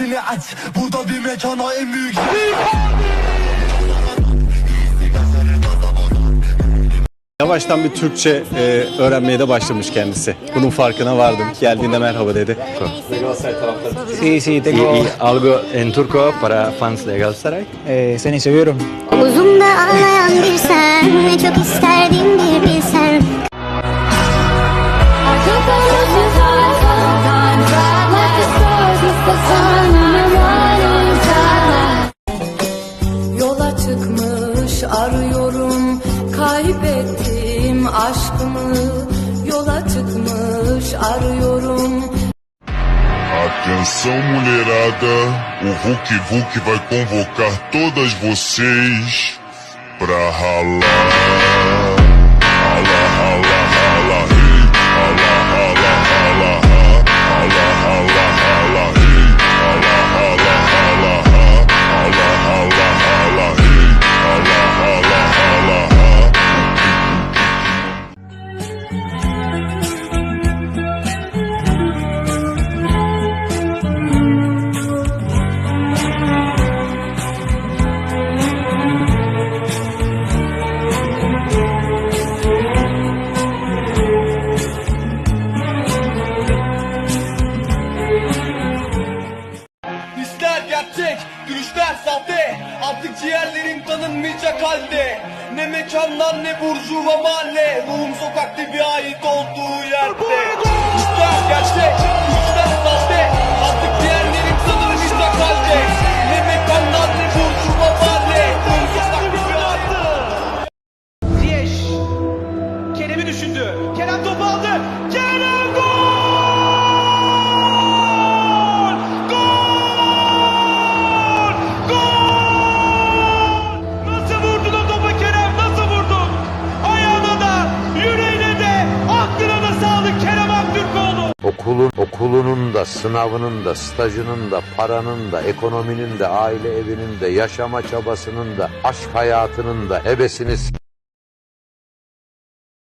sesini aç Burada bir mekana en büyük Yavaştan bir Türkçe e, öğrenmeye de başlamış kendisi. Bunun farkına vardım. Geldiğinde merhaba dedi. Sí, sí, tengo algo en turco para fans de Galatasaray. Eh, seni seviyorum. Uzumda ağlayan bir sen ne çok isterdim bir kaybettim. Aşkımı Yola çıkmış arıyorum. Atenção mulherada, o Vuk Vuk vai convocar todas vocês pra ralar. Gerçek, gülüşler sahte. Artık ciğerlerim tanınmayacak halde. Ne mekanlar ne burjuva mahalle. Ruhum sokakta bir ait olduğu yerde. Hisler gerçek, Okulun, okulunun da, sınavının da, stajının da, paranın da, ekonominin de, aile evinin de, yaşama çabasının da, aşk hayatının da, hebesini